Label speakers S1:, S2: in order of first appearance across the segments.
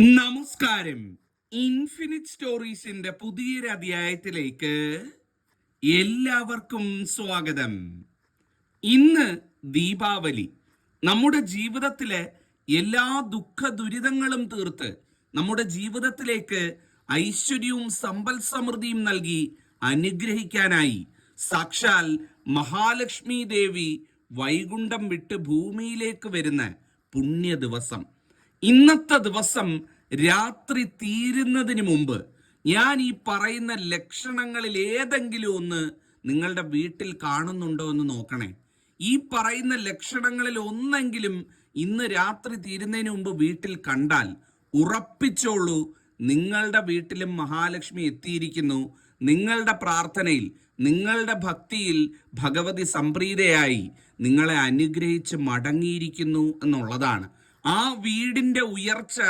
S1: നമസ്കാരം. ഇൻഫിനിറ്റ് സ്റ്റോറീസിന്റെ പുതിയൊരു അധ്യായത്തിലേക്ക് എല്ലാവർക്കും സ്വാഗതം. ഇന്ന് ദീപാവലി. നമ്മുടെ ജീവിതത്തിലെ എല്ലാ ദുഃഖ ദുരിതങ്ങളും തീർത്ത് നമ്മുടെ ജീവിതത്തിലേക്ക് ഐശ്വര്യവും സമ്പൽ സമൃദ്ധിയും നൽകി അനുഗ്രഹിക്കാനായി സാക്ഷാൽ മഹാലക്ഷ്മി ദേവി വൈകുണ്ഠം വിട്ട് ഭൂമിയിലേക്ക് വരുന്ന പുണ്യ ദിവസം ഇന്നത്തെ ദിവസം രാത്രി തീരുന്നതിന് മുമ്പ് ഞാൻ ഈ പറയുന്ന ലക്ഷണങ്ങളിൽ ഏതെങ്കിലും ഒന്ന് നിങ്ങളുടെ വീട്ടിൽ കാണുന്നുണ്ടോ എന്ന് നോക്കണേ. ഈ പറയുന്ന ലക്ഷണങ്ങളിൽ ഒന്നെങ്കിലും ഇന്ന് രാത്രി തീരുന്നതിന് മുമ്പ് വീട്ടിൽ കണ്ടാൽ ഉറപ്പിച്ചോളൂ നിങ്ങളുടെ വീട്ടിലും മഹാലക്ഷ്മി എത്തിയിരിക്കുന്നു. നിങ്ങളുടെ പ്രാർത്ഥനയിൽ നിങ്ങളുടെ ഭക്തിയിൽ ഭഗവതി സംപ്രീതയായി നിങ്ങളെ അനുഗ്രഹിച്ച് മടങ്ങിയിരിക്കുന്നു എന്നുള്ളതാണ്. ആ വീടിന്റെ ഉയർച്ച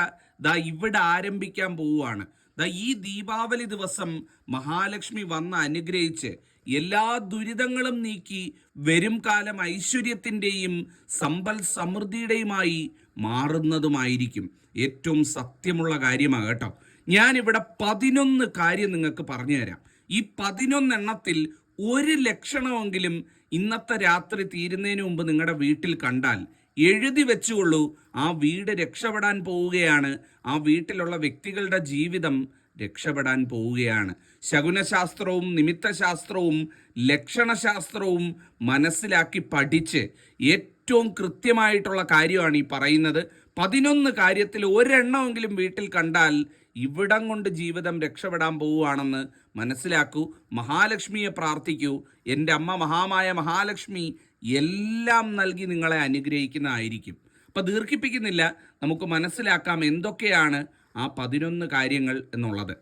S1: ദാ ഇവിടെ ആരംഭിക്കാൻ പോവുകയാണ്. ദാ ഈ ദീപാവലി ദിവസം മഹാലക്ഷ്മി വന്ന് അനുഗ്രഹിച്ച് എല്ലാ ദുരിതങ്ങളും നീക്കി വരും കാലം ഐശ്വര്യത്തിന്റെയും സമ്പൽ സമൃദ്ധിയുടെയുമായി മാറുന്നതുമായിരിക്കും. ഏറ്റവും സത്യമുള്ള കാര്യമാണ് കേട്ടോ. ഞാനിവിടെ പതിനൊന്ന് കാര്യം നിങ്ങൾക്ക് പറഞ്ഞു തരാം. ഈ പതിനൊന്നെണ്ണത്തിൽ ഒരു ലക്ഷണമെങ്കിലും ഇന്നത്തെ രാത്രി തീരുന്നതിന് മുമ്പ് നിങ്ങളുടെ വീട്ടിൽ കണ്ടാൽ എഴുതി വെച്ചുകൊള്ളൂ. ആ വീട് രക്ഷപ്പെടാൻ പോവുകയാണ്. ആ വീട്ടിലുള്ള വ്യക്തികളുടെ ജീവിതം രക്ഷപ്പെടാൻ പോവുകയാണ്. ശകുനശാസ്ത്രവും നിമിത്തശാസ്ത്രവും ലക്ഷണശാസ്ത്രവും മനസ്സിലാക്കി പഠിച്ച് ഏറ്റവും കൃത്യമായിട്ടുള്ള കാര്യമാണ് ഈ പറയുന്നത്. പതിനൊന്ന് കാര്യത്തിൽ ഒരെണ്ണമെങ്കിലും വീട്ടിൽ കണ്ടാൽ ഇവിടം കൊണ്ട് ജീവിതം രക്ഷപ്പെടാൻ പോവുകയാണെന്ന് മനസ്സിലാക്കൂ. മഹാലക്ഷ്മിയെ പ്രാർത്ഥിക്കൂ. എന്റെ അമ്മ മഹാമായ മഹാലക്ഷ്മി എല്ലാം നൽകി നിങ്ങളെ അനുഗ്രഹിക്കുന്നതായിരിക്കും. അപ്പം ദീർഘിപ്പിക്കുന്നില്ല. നമുക്ക് മനസ്സിലാക്കാം എന്തൊക്കെയാണ് ആ പതിനൊന്ന് കാര്യങ്ങൾ എന്നുള്ളത്.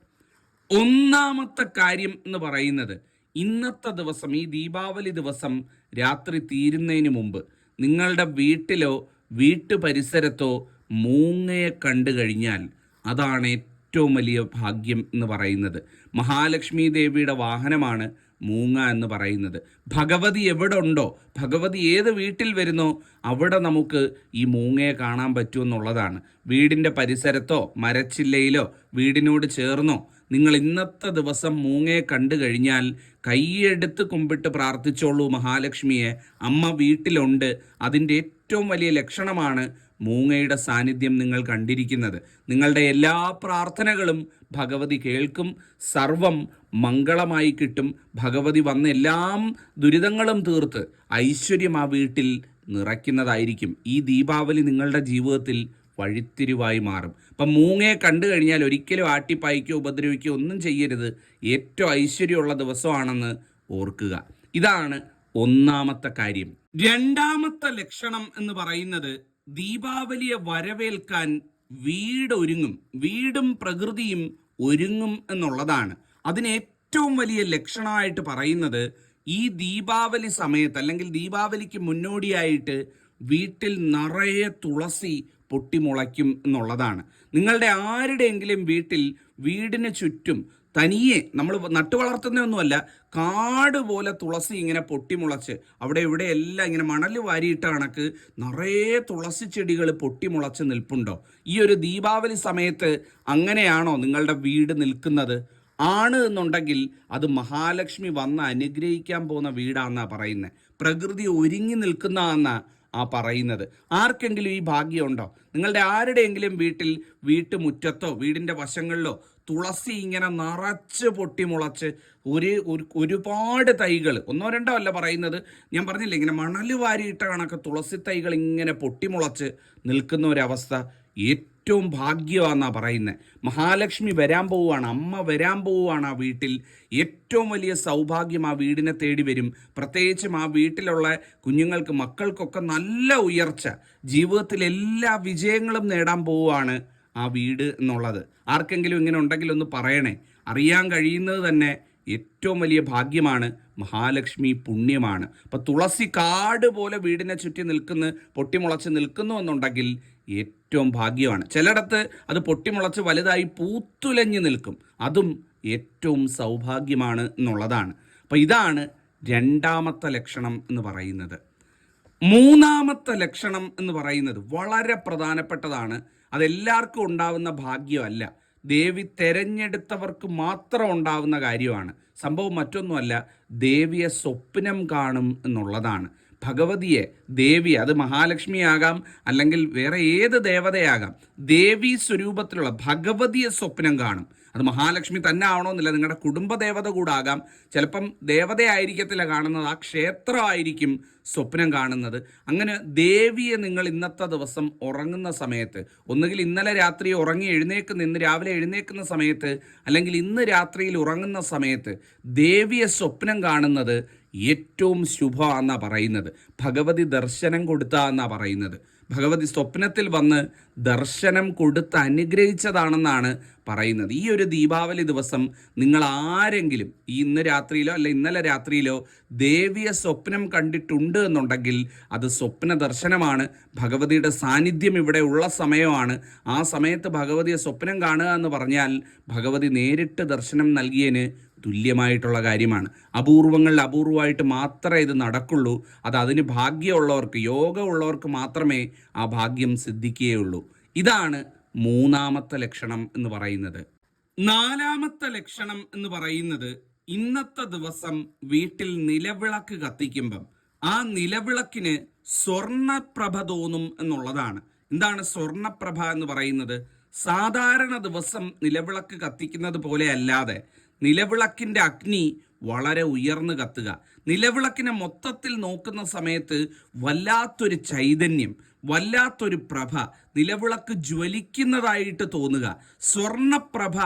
S1: ഒന്നാമത്തെ കാര്യം എന്ന് പറയുന്നത് ഇന്നത്തെ ദിവസം ഈ ദീപാവലി ദിവസം രാത്രി തീരുന്നതിന് മുമ്പ് നിങ്ങളുടെ വീട്ടിലോ വീട്ടു പരിസരത്തോ മൂങ്ങയെ കണ്ടു കഴിഞ്ഞാൽ അതാണ് ഏറ്റവും വലിയ ഭാഗ്യം എന്ന് പറയുന്നത്. മഹാലക്ഷ്മി ദേവിയുടെ വാഹനമാണ് മൂങ്ങ എന്ന് പറയുന്നത്. ഭഗവതി എവിടെ ഉണ്ടോ? ഭഗവതി ഏത് വീട്ടിൽ വരുന്നോ അവിടെ നമുക്ക് ഈ മൂങ്ങയെ കാണാൻ പറ്റുമെന്നുള്ളതാണ് വീടിന്റെ പരിസരത്തോ മരച്ചില്ലയിലോ വീടിനോട് ചേർന്നോ നിങ്ങൾ ഇന്നത്തെ ദിവസം മൂങ്ങയെ കണ്ടു കഴിഞ്ഞാൽ കൈയെടുത്ത് കുമ്പിട്ട് പ്രാർത്ഥിച്ചോളൂ മഹാലക്ഷ്മിയെ. അമ്മ വീട്ടിലുണ്ട്. അതിന്റെ ഏറ്റവും വലിയ ലക്ഷണമാണ് മൂങ്ങയുടെ സാന്നിധ്യം നിങ്ങൾ കണ്ടിരിക്കുന്നത്. നിങ്ങളുടെ എല്ലാ പ്രാർത്ഥനകളും ഭഗവതി കേൾക്കും സർവം മംഗളമായി കിട്ടും. ഭഗവതി വന്ന എല്ലാം ദുരിതങ്ങളും തീർത്ത് ഐശ്വര്യം ആ വീട്ടിൽ നിറയ്ക്കുന്നതായിരിക്കും. ഈ ദീപാവലി നിങ്ങളുടെ ജീവിതത്തിൽ വഴിത്തിരിവായി മാറും. അപ്പം മൂങ്ങയെ കണ്ടു കഴിഞ്ഞാൽ ഒരിക്കലും ആട്ടിപ്പായിക്കോ ഉപദ്രവിക്കോ ഒന്നും ചെയ്യരുത്. ഏറ്റവും ഐശ്വര്യമുള്ള ദിവസമാണെന്ന് ഓർക്കുക. ഇതാണ് ഒന്നാമത്തെ കാര്യം. രണ്ടാമത്തെ ലക്ഷണം എന്ന് പറയുന്നത് ദീപാവലിയെ വരവേൽക്കാൻ വീട് ഒരുങ്ങും. വീടും പ്രകൃതിയും ഒരുങ്ങും എന്നുള്ളതാണ്. അതിന് ഏറ്റവും വലിയ ലക്ഷണമായിട്ട് പറയുന്നത് ഈ ദീപാവലി സമയത്ത് അല്ലെങ്കിൽ ദീപാവലിക്ക് മുന്നോടിയായിട്ട് വീട്ടിൽ നിറയെ തുളസി പൊട്ടിമുളയ്ക്കും എന്നുള്ളതാണ്. നിങ്ങളുടെ ആരുടെയെങ്കിലും വീട്ടിൽ വീടിന് ചുറ്റും തനിയെ നമ്മൾ നട്ടു വളർത്തുന്നൊന്നുമല്ല കാട് പോലെ തുളസി ഇങ്ങനെ പൊട്ടിമുളച്ച് അവിടെ ഇവിടെ എല്ലാം ഇങ്ങനെ മണൽ വാരിയിട്ട കണക്ക് നിറയെ തുളസി ചെടികൾ പൊട്ടിമുളച്ച് നിൽപ്പുണ്ടോ? ഈ ഒരു ദീപാവലി സമയത്ത് അങ്ങനെയാണോ നിങ്ങളുടെ വീട് നിൽക്കുന്നത്? ആണ് എന്നുണ്ടെങ്കിൽ അത് മഹാലക്ഷ്മി വന്ന് അനുഗ്രഹിക്കാൻ പോകുന്ന വീടാണെന്നാണ് പറയുന്നത് പ്രകൃതി ഒരുങ്ങി നിൽക്കുന്നതെന്നാണ് ആ പറയുന്നത്. ആർക്കെങ്കിലും ഈ ഭാഗ്യമുണ്ടോ നിങ്ങളുടെ ആരുടെയെങ്കിലും വീട്ടിൽ വീട്ടുമുറ്റത്തോ വീടിന്റെ വശങ്ങളിലോ തുളസി ഇങ്ങനെ നിറച്ച് പൊട്ടി മുളച്ച് ഒരു ഒരുപാട് തൈകൾ. ഒന്നോ രണ്ടോ അല്ല പറയുന്നത്. ഞാൻ പറഞ്ഞില്ല ഇങ്ങനെ മണൽ വാരിയിട്ട കണക്ക് തുളസി തൈകൾ ഇങ്ങനെ പൊട്ടി മുളച്ച് നിൽക്കുന്ന ഒരവസ്ഥ ഏറ്റവും ഭാഗ്യമാണെന്നാണ് പറയുന്നത് മഹാലക്ഷ്മി വരാൻ പോവുകയാണ് അമ്മ വരാൻ പോവുകയാണ് ആ വീട്ടിൽ. ഏറ്റവും വലിയ സൗഭാഗ്യം ആ വീടിനെ തേടി വരും. പ്രത്യേകിച്ചും ആ വീട്ടിലുള്ള കുഞ്ഞുങ്ങൾക്ക് മക്കൾക്കൊക്കെ നല്ല ഉയർച്ച. ജീവിതത്തിൽ എല്ലാ വിജയങ്ങളും നേടാൻ പോവുകയാണ് ആ വീട് എന്നുള്ളത്. ആർക്കെങ്കിലും ഇങ്ങനെ ഉണ്ടെങ്കിൽ ഒന്ന് പറയണേ. അറിയാൻ കഴിയുന്നത് തന്നെ ഏറ്റവും വലിയ ഭാഗ്യമാണ് മഹാലക്ഷ്മി പുണ്യമാണ്. അപ്പം തുളസി കാട് പോലെ വീടിനെ ചുറ്റി നിൽക്കുന്ന പൊട്ടിമുളച്ച് നിൽക്കുന്നു എന്നുണ്ടെങ്കിൽ ഏറ്റവും ഭാഗ്യമാണ്. ചിലയിടത്ത് അത് പൊട്ടിമുളച്ച് വലുതായി പൂത്തുലഞ്ഞു നിൽക്കും. അതും ഏറ്റവും സൗഭാഗ്യമാണ് എന്നുള്ളതാണ്. അപ്പം ഇതാണ് രണ്ടാമത്തെ ലക്ഷണം എന്ന് പറയുന്നത്. മൂന്നാമത്തെ ലക്ഷണം എന്ന് പറയുന്നത് വളരെ പ്രധാനപ്പെട്ടതാണ് അതെല്ലാവർക്കും ഉണ്ടാവുന്ന ഭാഗ്യമല്ല. ദേവി തെരഞ്ഞെടുത്തവർക്ക് മാത്രം ഉണ്ടാവുന്ന കാര്യമാണ്. സംഭവം മറ്റൊന്നുമല്ല ദേവിയെ സ്വപ്നം കാണും എന്നുള്ളതാണ്. ഭഗവതിയെ ദേവി അത് മഹാലക്ഷ്മിയാകാം അല്ലെങ്കിൽ വേറെ ഏത് ദേവതയാകാം ദേവി സ്വരൂപത്തിലുള്ള ഭഗവതിയെ സ്വപ്നം കാണും. അത് മഹാലക്ഷ്മി തന്നെ ആവണമെന്നില്ല. നിങ്ങളുടെ കുടുംബദേവത കൂടാകാം. ചിലപ്പം ദേവതയായിരിക്കത്തില്ല കാണുന്നത്. ആ ക്ഷേത്രമായിരിക്കും സ്വപ്നം കാണുന്നത്. അങ്ങനെ ദേവിയെ നിങ്ങൾ ഇന്നത്തെ ദിവസം ഉറങ്ങുന്ന സമയത്ത് ഒന്നുകിൽ ഇന്നലെ രാത്രി ഉറങ്ങി എഴുന്നേക്കുന്ന ഇന്ന് രാവിലെ എഴുന്നേക്കുന്ന സമയത്ത് അല്ലെങ്കിൽ ഇന്ന് രാത്രിയിൽ ഉറങ്ങുന്ന സമയത്ത് ദേവിയെ സ്വപ്നം കാണുന്നത് ഏറ്റവും ശുഭമാണെന്നാണ് പറയുന്നത്. ഭഗവതി ദർശനം കൊടുത്താന്നാണ് പറയുന്നത്. ഭഗവതി സ്വപ്നത്തിൽ വന്ന് ദർശനം കൊടുത്ത് അനുഗ്രഹിച്ചതാണെന്നാണ് പറയുന്നത്. ഈ ഒരു ദീപാവലി ദിവസം നിങ്ങൾ ആരെങ്കിലും ഈ ഇന്ന് രാത്രിയിലോ അല്ല ഇന്നലെ രാത്രിയിലോ ദേവിയെ സ്വപ്നം കണ്ടിട്ടുണ്ട് എന്നുണ്ടെങ്കിൽ അത് സ്വപ്ന ദർശനമാണ്. ഭഗവതിയുടെ സാന്നിധ്യം ഇവിടെ ഉള്ള സമയമാണ്. ആ സമയത്ത് ഭഗവതിയെ സ്വപ്നം കാണുക എന്ന് പറഞ്ഞാൽ ഭഗവതി നേരിട്ട് ദർശനം നൽകിയതിന് തുല്യമായിട്ടുള്ള കാര്യമാണ്. അപൂർവങ്ങളിൽ അപൂർവമായിട്ട് മാത്രമേ ഇത് നടക്കുള്ളൂ. അത് അതിന് ഭാഗ്യമുള്ളവർക്ക് യോഗമുള്ളവർക്ക് മാത്രമേ ആ ഭാഗ്യം സിദ്ധിക്കുകയുള്ളൂ. ഇതാണ് മൂന്നാമത്തെ ലക്ഷണം എന്ന് പറയുന്നത്. നാലാമത്തെ ലക്ഷണം എന്ന് പറയുന്നത് ഇന്നത്തെ ദിവസം വീട്ടിൽ നിലവിളക്ക് കത്തിക്കുമ്പം. ആ നിലവിളക്കിന് സ്വർണപ്രഭ തോന്നും എന്നുള്ളതാണ്. എന്താണ് സ്വർണപ്രഭ എന്ന് പറയുന്നത്? സാധാരണ ദിവസം നിലവിളക്ക് കത്തിക്കുന്നത് പോലെ അല്ലാതെ നിലവിളക്കിന്റെ അഗ്നി വളരെ ഉയർന്നു കത്തുക. നിലവിളക്കിനെ മൊത്തത്തിൽ നോക്കുന്ന സമയത്ത് വല്ലാത്തൊരു ചൈതന്യം വല്ലാത്തൊരു പ്രഭ നിലവിളക്ക് ജ്വലിക്കുന്നതായിട്ട് തോന്നുക. സ്വർണപ്രഭ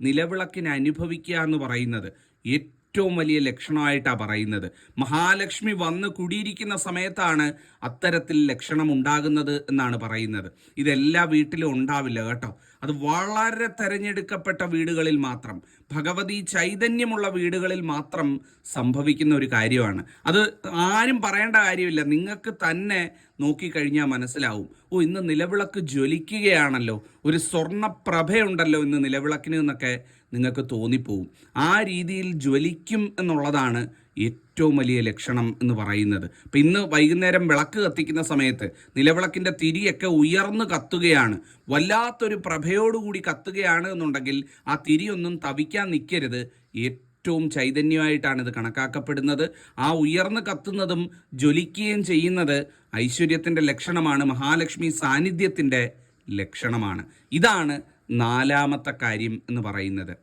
S1: നിലവിളക്കിനെ അനുഭവിക്കുക എന്ന് പറയുന്നത്. ഏറ്റവും വലിയ ലക്ഷണമായിട്ടാണ് പറയുന്നത്. മഹാലക്ഷ്മി വന്ന് കുടിയിരിക്കുന്ന സമയത്താണ് അത്തരത്തിൽ ലക്ഷണം ഉണ്ടാകുന്നത് എന്നാണ് പറയുന്നത്. ഇതെല്ലാ വീട്ടിലും ഉണ്ടാവില്ല കേട്ടോ. അത് വളരെ തെരഞ്ഞെടുക്കപ്പെട്ട വീടുകളിൽ മാത്രം ഭഗവതി ചൈതന്യമുള്ള വീടുകളിൽ മാത്രം സംഭവിക്കുന്ന ഒരു കാര്യമാണ്. അത് ആരും പറയേണ്ട കാര്യമില്ല. നിങ്ങൾക്ക് തന്നെ നോക്കിക്കഴിഞ്ഞാൽ മനസ്സിലാവും. ഓ ഇന്ന് നിലവിളക്ക് ജ്വലിക്കുകയാണല്ലോ. ഒരു സ്വർണപ്രഭയുണ്ടല്ലോ ഇന്ന് നിലവിളക്കിന് എന്നൊക്കെ നിങ്ങൾക്ക് തോന്നിപ്പോവും. ആ രീതിയിൽ ജ്വലിക്കും എന്നുള്ളതാണ് ഏറ്റവും വലിയ ലക്ഷണം എന്ന് പറയുന്നത്. അപ്പം ഇന്ന് വൈകുന്നേരം വിളക്ക് കത്തിക്കുന്ന സമയത്ത് നിലവിളക്കിന്റെ തിരിയൊക്കെ ഉയർന്നു കത്തുകയാണ്. വല്ലാത്തൊരു പ്രഭയോടുകൂടി കത്തുകയാണ് എന്നുണ്ടെങ്കിൽ ആ തിരിയൊന്നും തവിക്കാൻ നിൽക്കരുത് ഏറ്റവും ചൈതന്യമായിട്ടാണ് ഇത് കണക്കാക്കപ്പെടുന്നത്. ആ ഉയർന്നു കത്തുന്നതും ജ്വലിക്കുകയും ചെയ്യുന്നത് ഐശ്വര്യത്തിന്റെ ലക്ഷണമാണ്. മഹാലക്ഷ്മി സാന്നിധ്യത്തിന്റെ ലക്ഷണമാണ്. ഇതാണ് നാലാമത്തെ കാര്യം എന്ന് പറയുന്നത്.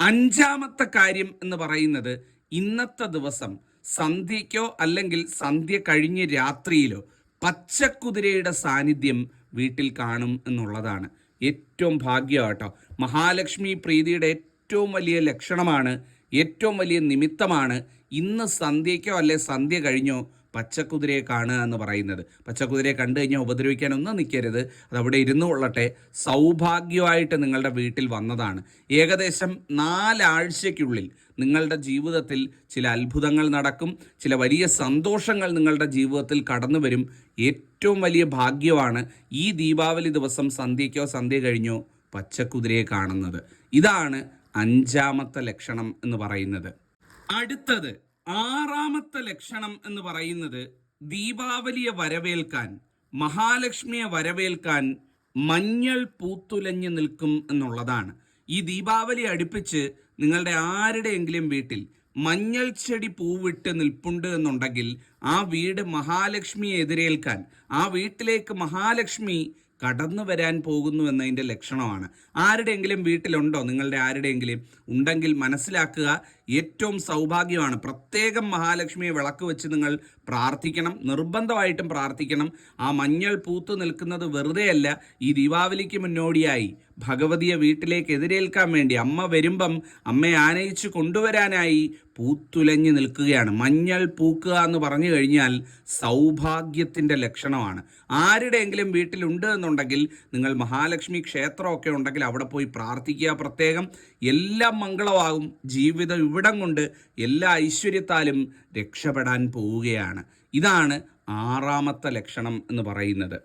S1: അഞ്ചാമത്തെ കാര്യം എന്ന് പറയുന്നത് ഇന്നത്തെ ദിവസം സന്ധ്യയ്ക്കോ അല്ലെങ്കിൽ സന്ധ്യ കഴിഞ്ഞ് രാത്രിയിലോ പച്ചക്കുതിരയുടെ സാന്നിധ്യം വീട്ടിൽ കാണും എന്നുള്ളതാണ്. ഏറ്റവും ഭാഗ്യമാട്ടോ മഹാലക്ഷ്മി പ്രീതിയുടെ ഏറ്റവും വലിയ ലക്ഷണമാണ് ഏറ്റവും വലിയ നിമിത്തമാണ് ഇന്ന് സന്ധ്യയ്ക്കോ അല്ലെ സന്ധ്യ കഴിഞ്ഞോ പച്ചക്കുതിരയെ കാണുക എന്ന് പറയുന്നത്. പച്ചക്കുതിരയെ കണ്ടു കഴിഞ്ഞാൽ ഉപദ്രവിക്കാനൊന്നും നിൽക്കരുത്. അത് അവിടെ ഇരുന്നു കൊള്ളട്ടെ. സൗഭാഗ്യമായിട്ട് നിങ്ങളുടെ വീട്ടിൽ വന്നതാണ്. ഏകദേശം നാലാഴ്ചയ്ക്കുള്ളിൽ നിങ്ങളുടെ ജീവിതത്തിൽ ചില അത്ഭുതങ്ങൾ നടക്കും. ചില വലിയ സന്തോഷങ്ങൾ നിങ്ങളുടെ ജീവിതത്തിൽ കടന്നു വരും. ഏറ്റവും വലിയ ഭാഗ്യമാണ് ഈ ദീപാവലി ദിവസം സന്ധ്യയ്ക്കോ സന്ധ്യ കഴിഞ്ഞോ പച്ചക്കുതിരയെ കാണുന്നത്. ഇതാണ് അഞ്ചാമത്തെ ലക്ഷണം എന്ന് പറയുന്നത്. അടുത്തത് ആറാമത്തെ ലക്ഷണം എന്ന് പറയുന്നത് ദീപാവലിയെ വരവേൽക്കാൻ മഹാലക്ഷ്മിയെ വരവേൽക്കാൻ മഞ്ഞൾ പൂത്തുലഞ്ഞു നിൽക്കും എന്നുള്ളതാണ്. ഈ ദീപാവലി അടുപ്പിച്ച് നിങ്ങളുടെ ആരുടെയെങ്കിലും വീട്ടിൽ മഞ്ഞൾ ചെടി പൂവിട്ട് നിൽപ്പുണ്ട് എന്നുണ്ടെങ്കിൽ ആ വീട് മഹാലക്ഷ്മിയെ എതിരേൽക്കാൻ ആ വീട്ടിലേക്ക് മഹാലക്ഷ്മി കടന്നു വരാൻ പോകുന്നു എന്നതിന്റെ ലക്ഷണമാണ്. ആരുടെയെങ്കിലും വീട്ടിലുണ്ടോ? നിങ്ങളുടെ ആരുടെയെങ്കിലും ഉണ്ടെങ്കിൽ മനസ്സിലാക്കുക. ഏറ്റവും സൗഭാഗ്യമാണ്. പ്രത്യേകം മഹാലക്ഷ്മിയെ വിളക്ക് വെച്ച് നിങ്ങൾ പ്രാർത്ഥിക്കണം. നിർബന്ധമായിട്ടും പ്രാർത്ഥിക്കണം. ആ മഞ്ഞൾ പൂത്തു നിൽക്കുന്നത് വെറുതെയല്ല. ഈ ദീപാവലിക്ക് മുന്നോടിയായി ഭഗവതിയെ വീട്ടിലേക്ക് എതിരേൽക്കാൻ വേണ്ടി അമ്മ വരുമ്പം അമ്മയെ ആനയിച്ച് കൊണ്ടുവരാനായി പൂത്തുലഞ്ഞു നിൽക്കുകയാണ്. മഞ്ഞൾ പൂക്കുക എന്ന് പറഞ്ഞു കഴിഞ്ഞാൽ സൗഭാഗ്യത്തിന്റെ ലക്ഷണമാണ്. ആരുടെയെങ്കിലും വീട്ടിലുണ്ട് എന്നുണ്ടെങ്കിൽ നിങ്ങൾ മഹാലക്ഷ്മി ക്ഷേത്രമൊക്കെ ഉണ്ടെങ്കിൽ അവിടെ പോയി പ്രാർത്ഥിക്കുക പ്രത്യേകം. എല്ലാം മംഗളമാകും. ജീവിതം ഇവിടം കൊണ്ട് എല്ലാ ഐശ്വര്യത്താലും രക്ഷപ്പെടാൻ പോവുകയാണ്. ഇതാണ് ആറാമത്തെ ലക്ഷണം എന്ന് പറയുന്നത്.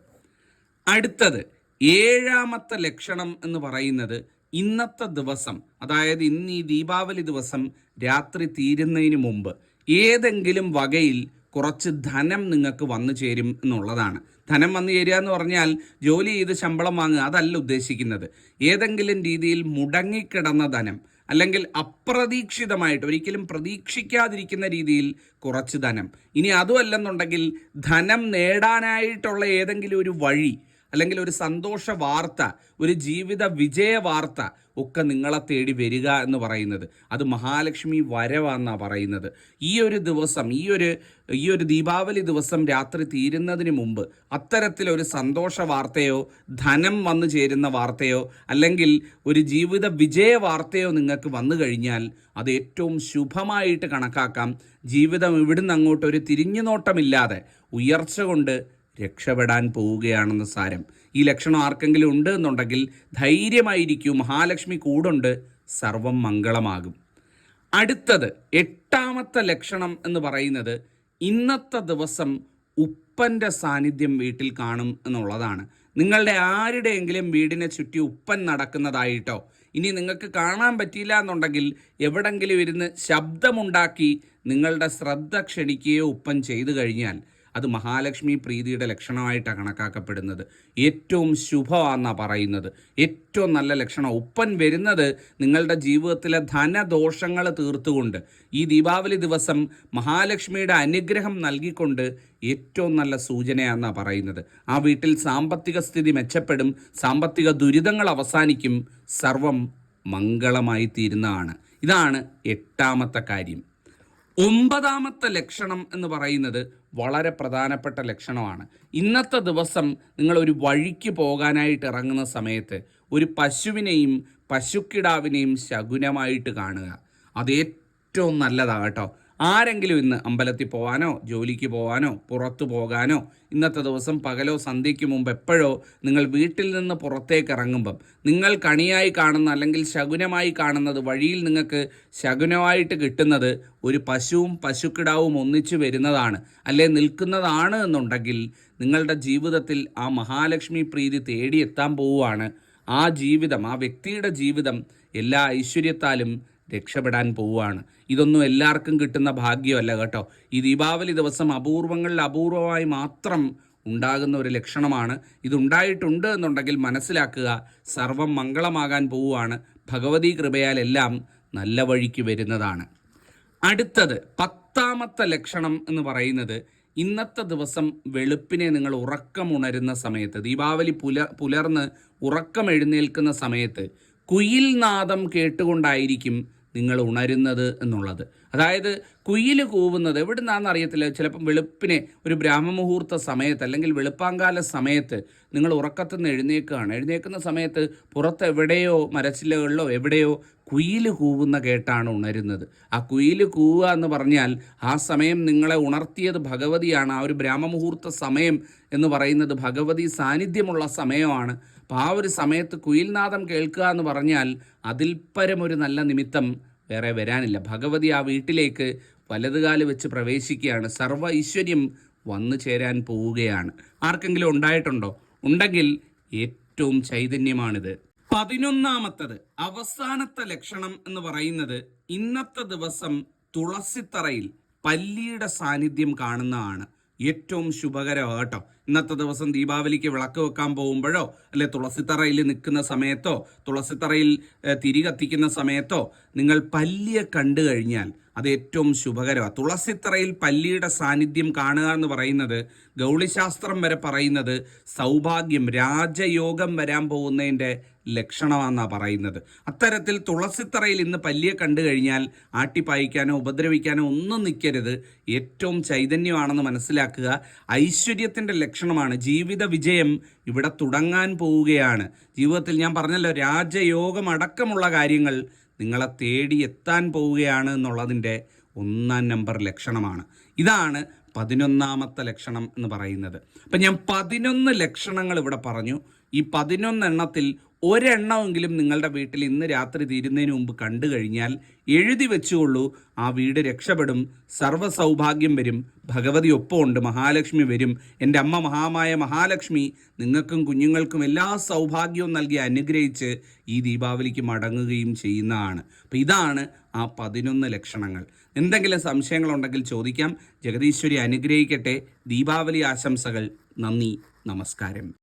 S1: അടുത്തത് ഏഴാമത്തെ ലക്ഷണം എന്ന് പറയുന്നത് ഇന്നത്തെ ദിവസം അതായത് ഇന്ന് ഈ ദീപാവലി ദിവസം രാത്രി തീരുന്നതിന് മുമ്പ് ഏതെങ്കിലും വകയിൽ കുറച്ച് ധനം നിങ്ങൾക്ക് വന്നു ചേരും എന്നുള്ളതാണ്. ധനം വന്നു ചേരുക എന്ന് പറഞ്ഞാൽ ജോലി ചെയ്ത് ശമ്പളം വാങ്ങുക അതല്ല ഉദ്ദേശിക്കുന്നത്. ഏതെങ്കിലും രീതിയിൽ മുടങ്ങിക്കിടന്ന ധനം അല്ലെങ്കിൽ അപ്രതീക്ഷിതമായിട്ട് ഒരിക്കലും പ്രതീക്ഷിക്കാതിരിക്കുന്ന രീതിയിൽ കുറച്ച് ധനം. ഇനി അതുമല്ലെന്നുണ്ടെങ്കിൽ ധനം നേടാനായിട്ടുള്ള ഏതെങ്കിലും ഒരു വഴി അല്ലെങ്കിൽ ഒരു സന്തോഷ വാർത്ത ഒരു ജീവിത വിജയ വാർത്ത ഒക്കെ നിങ്ങളെ തേടി വരിക എന്ന് പറയുന്നത്. അത് മഹാലക്ഷ്മി വരവാന്നാണ് പറയുന്നത്. ഈ ഒരു ദിവസം ഈ ഒരു ഈ ഒരു ദീപാവലി ദിവസം രാത്രി തീരുന്നതിന് മുമ്പ് അത്തരത്തിലൊരു സന്തോഷ വാർത്തയോ ധനം വന്നു ചേരുന്ന വാർത്തയോ അല്ലെങ്കിൽ ഒരു ജീവിത വിജയ വാർത്തയോ നിങ്ങൾക്ക് വന്നു കഴിഞ്ഞാൽ അത് ഏറ്റവും ശുഭമായിട്ട് കണക്കാക്കാം. ജീവിതം ഇവിടുന്ന് അങ്ങോട്ട് ഒരു തിരിഞ്ഞുനോട്ടമില്ലാതെ ഉയർച്ച കൊണ്ട് രക്ഷപ്പെടാൻ പോവുകയാണെന്ന് സാരം. ഈ ലക്ഷണം ആർക്കെങ്കിലും ഉണ്ട് എന്നുണ്ടെങ്കിൽ ധൈര്യമായിരിക്കും. മഹാലക്ഷ്മി കൂടുണ്ട് സർവം മംഗളമാകും. അടുത്തത് എട്ടാമത്തെ ലക്ഷണം എന്ന് പറയുന്നത് ഇന്നത്തെ ദിവസം ഉപ്പന്റെ സാന്നിധ്യം വീട്ടിൽ കാണും എന്നുള്ളതാണ്. നിങ്ങളുടെ ആരുടെയെങ്കിലും വീടിനെ ചുറ്റി ഉപ്പൻ നടക്കുന്നതായിട്ടോ ഇനി നിങ്ങൾക്ക് കാണാൻ പറ്റിയില്ല എന്നുണ്ടെങ്കിൽ എവിടെങ്കിലും ഇരുന്ന് ശബ്ദമുണ്ടാക്കി നിങ്ങളുടെ ശ്രദ്ധ ക്ഷണിക്കുകയോ ഉപ്പൻ ചെയ്തു കഴിഞ്ഞാൽ അത് മഹാലക്ഷ്മി പ്രീതിയുടെ ലക്ഷണമായിട്ടാണ് കണക്കാക്കപ്പെടുന്നത്. ഏറ്റവും ശുഭമാണെന്നാണ് പറയുന്നത്. ഏറ്റവും നല്ല ലക്ഷണം. ഉപ്പൻ വരുന്നത് നിങ്ങളുടെ ജീവിതത്തിലെ ധനദോഷങ്ങൾ തീർത്തുകൊണ്ട്. ഈ ദീപാവലി ദിവസം മഹാലക്ഷ്മിയുടെ അനുഗ്രഹം നൽകിക്കൊണ്ട് ഏറ്റവും നല്ല സൂചനയാണെന്നാണ് പറയുന്നത്. ആ വീട്ടിൽ സാമ്പത്തിക സ്ഥിതി മെച്ചപ്പെടും. സാമ്പത്തിക ദുരിതങ്ങൾ അവസാനിക്കും. സർവം മംഗളമായി തീരുന്നതാണ്. ഇതാണ് എട്ടാമത്തെ കാര്യം. ഒമ്പതാമത്തെ ലക്ഷണം എന്ന് പറയുന്നത് വളരെ പ്രധാനപ്പെട്ട ലക്ഷണമാണ്. ഇന്നത്തെ ദിവസം നിങ്ങൾ ഒരു വഴിക്ക് പോകാനായിട്ട് ഇറങ്ങുന്ന സമയത്ത് ഒരു പശുവിനെയും പശുക്കിടാവിനെയും ശകുനമായിട്ട് കാണുക. അത് ഏറ്റവും നല്ലതാണ് കേട്ടോ. ആരെങ്കിലും ഇന്ന് അമ്പലത്തിൽ പോകാനോ ജോലിക്ക് പോകാനോ പുറത്തു പോകാനോ ഇന്നത്തെ ദിവസം പകലോ സന്ധ്യയ്ക്ക് മുമ്പ് എപ്പോഴോ നിങ്ങൾ വീട്ടിൽ നിന്ന് പുറത്തേക്ക് ഇറങ്ങുമ്പം നിങ്ങൾ കണിയായി കാണുന്ന അല്ലെങ്കിൽ ശകുനമായി കാണുന്നത് വഴിയിൽ നിങ്ങൾക്ക് ശകുനമായിട്ട് കിട്ടുന്നത് ഒരു പശുവും പശുക്കിടാവും ഒന്നിച്ചു വരുന്നതാണ്. അല്ലെ? നിൽക്കുന്നതാണ് എന്നുണ്ടെങ്കിൽ നിങ്ങളുടെ ജീവിതത്തിൽ ആ മഹാലക്ഷ്മി പ്രീതി തേടിയെത്താൻ പോവുകയാണ്. ആ ജീവിതം ആ വ്യക്തിയുടെ ജീവിതം എല്ലാ ഐശ്വര്യത്താലും രക്ഷപ്പെടാൻ പോവുകയാണ്. ഇതൊന്നും എല്ലാവർക്കും കിട്ടുന്ന ഭാഗ്യമല്ല കേട്ടോ. ഈ ദീപാവലി ദിവസം അപൂർവങ്ങളിൽ അപൂർവമായി മാത്രം ഉണ്ടാകുന്ന ഒരു ലക്ഷണമാണ്. ഇതുണ്ടായിട്ടുണ്ട് എന്നുണ്ടെങ്കിൽ മനസ്സിലാക്കുക സർവം മംഗളമാകാൻ പോവുകയാണ്. ഭഗവതി കൃപയാൽ എല്ലാം നല്ല വഴിക്ക് വരുന്നതാണ്. അടുത്തത് പത്താമത്തെ ലക്ഷണം എന്ന് പറയുന്നത് ഇന്നത്തെ ദിവസം വെളുപ്പിനെ നിങ്ങൾ ഉറക്കം ഉണരുന്ന സമയത്ത് ദീപാവലി പുല പുലർന്ന് ഉറക്കം എഴുന്നേൽക്കുന്ന സമയത്ത് കുയിൽ നാദം കേട്ടുകൊണ്ടായിരിക്കും നിങ്ങൾ ഉണരുന്നത് എന്നുള്ളത്. അതായത് കുയിൽ കൂവുന്നത് എവിടെ നിന്നാണെന്ന് അറിയത്തില്ല. ചിലപ്പം വെളുപ്പിനെ ഒരു ബ്രാഹ്മമുഹൂർത്ത സമയത്ത് അല്ലെങ്കിൽ വെളുപ്പാങ്കാല സമയത്ത് നിങ്ങൾ ഉറക്കത്തിൽ നിന്ന് എഴുന്നേൽക്കുകയാണ് എഴുന്നേൽക്കുന്ന സമയത്ത് പുറത്ത് എവിടെയോ മരച്ചില്ലകളിലോ എവിടെയോ കുയിൽ കൂവുന്ന കേട്ടാണ് ഉണരുന്നത്. ആ കുയിൽ കൂവുക എന്ന് പറഞ്ഞാൽ ആ സമയം നിങ്ങളെ ഉണർത്തിയത് ഭഗവതിയാണ്. ആ ഒരു ബ്രാഹ്മമുഹൂർത്ത സമയം എന്ന് പറയുന്നത് ഭഗവതി സാന്നിധ്യമുള്ള സമയമാണ്. അപ്പോൾ ആ ഒരു സമയത്ത് കുയിൽനാദം കേൾക്കുക എന്ന് പറഞ്ഞാൽ അതിൽ പരമൊരു നല്ല നിമിത്തം വേറെ വരാനില്ല. ഭഗവതി ആ വീട്ടിലേക്ക് വലതുകാൽ വെച്ച് പ്രവേശിക്കുകയാണ്. സർവ ഐശ്വര്യം വന്നു ചേരാൻ പോവുകയാണ്. ആർക്കെങ്കിലും ഉണ്ടായിട്ടുണ്ടോ? ഉണ്ടെങ്കിൽ ഏറ്റവും ചൈതന്യമാണിത്. പതിനൊന്നാമത്തത് അവസാനത്തെ ലക്ഷണം എന്ന് പറയുന്നത് ഇന്നത്തെ ദിവസം തുളസിത്തറയിൽ പല്ലിയുടെ സാന്നിധ്യം കാണുന്നതാണ്. ഏറ്റവും ശുഭകരമാണ് കേട്ടോ. ഇന്നത്തെ ദിവസം ദീപാവലിക്ക് വിളക്ക് വെക്കാൻ പോകുമ്പോഴോ അല്ലെ തുളസിത്തറയിൽ നിൽക്കുന്ന സമയത്തോ തുളസിത്തറയിൽ തിരി കത്തിക്കുന്ന സമയത്തോ നിങ്ങൾ പല്ലിയെ കണ്ടു കഴിഞ്ഞാൽ അത് ഏറ്റവും ശുഭകരമാണ് തുളസിത്തറയിൽ പല്ലിയുടെ സാന്നിധ്യം കാണുക എന്ന് പറയുന്നത് ഗൗളിശാസ്ത്രം വരെ പറയുന്നത് സൗഭാഗ്യം രാജയോഗം വരാൻ പോകുന്നതിന്റെ ലക്ഷണമാണെന്നാണ് പറയുന്നത്. അത്തരത്തിൽ തുളസിത്തറയിൽ ഇന്ന് പല്ലിയെ കണ്ടു കഴിഞ്ഞാൽ ആട്ടിപ്പായിക്കാനോ ഉപദ്രവിക്കാനോ ഒന്നും നിൽക്കരുത് ഏറ്റവും ചൈതന്യമാണെന്ന് മനസ്സിലാക്കുക. ഐശ്വര്യത്തിന്റെ ലക്ഷണമാണ്. ജീവിത വിജയം ഇവിടെ തുടങ്ങാൻ പോവുകയാണ്. ജീവിതത്തിൽ ഞാൻ പറഞ്ഞല്ലോ രാജയോഗം അടക്കമുള്ള കാര്യങ്ങൾ നിങ്ങളെ തേടി എത്താൻ പോവുകയാണ് എന്നുള്ളതിന്റെ ഒന്നാം നമ്പർ ലക്ഷണമാണ്. ഇതാണ് പതിനൊന്നാമത്തെ ലക്ഷണം എന്ന് പറയുന്നത്. അപ്പം ഞാൻ പതിനൊന്ന് ലക്ഷണങ്ങൾ ഇവിടെ പറഞ്ഞു. ഈ പതിനൊന്നെണ്ണത്തിൽ ഒരെണ്ണമെങ്കിലും നിങ്ങളുടെ വീട്ടിൽ ഇന്ന് രാത്രി തീരുന്നതിന് മുമ്പ് കണ്ടു കഴിഞ്ഞാൽ എഴുതി വെച്ചുകൊള്ളൂ. ആ വീട് രക്ഷപ്പെടും. സർവ സൗഭാഗ്യം വരും. ഭഗവതി ഒപ്പമുണ്ട്. മഹാലക്ഷ്മി വരും. എന്റെ അമ്മ മഹാമായ മഹാലക്ഷ്മി നിങ്ങൾക്കും കുഞ്ഞുങ്ങൾക്കും എല്ലാ സൗഭാഗ്യവും നൽകി അനുഗ്രഹിച്ച് ഈ ദീപാവലിക്ക് മടങ്ങുകയും ചെയ്യുന്നതാണ്. അപ്പം ഇതാണ് ആ പതിനൊന്ന് ലക്ഷണങ്ങൾ. എന്തെങ്കിലും സംശയങ്ങളുണ്ടെങ്കിൽ ചോദിക്കാം. ജഗദീശ്വരി അനുഗ്രഹിക്കട്ടെ. ദീപാവലി ആശംസകൾ. നന്ദി. നമസ്കാരം.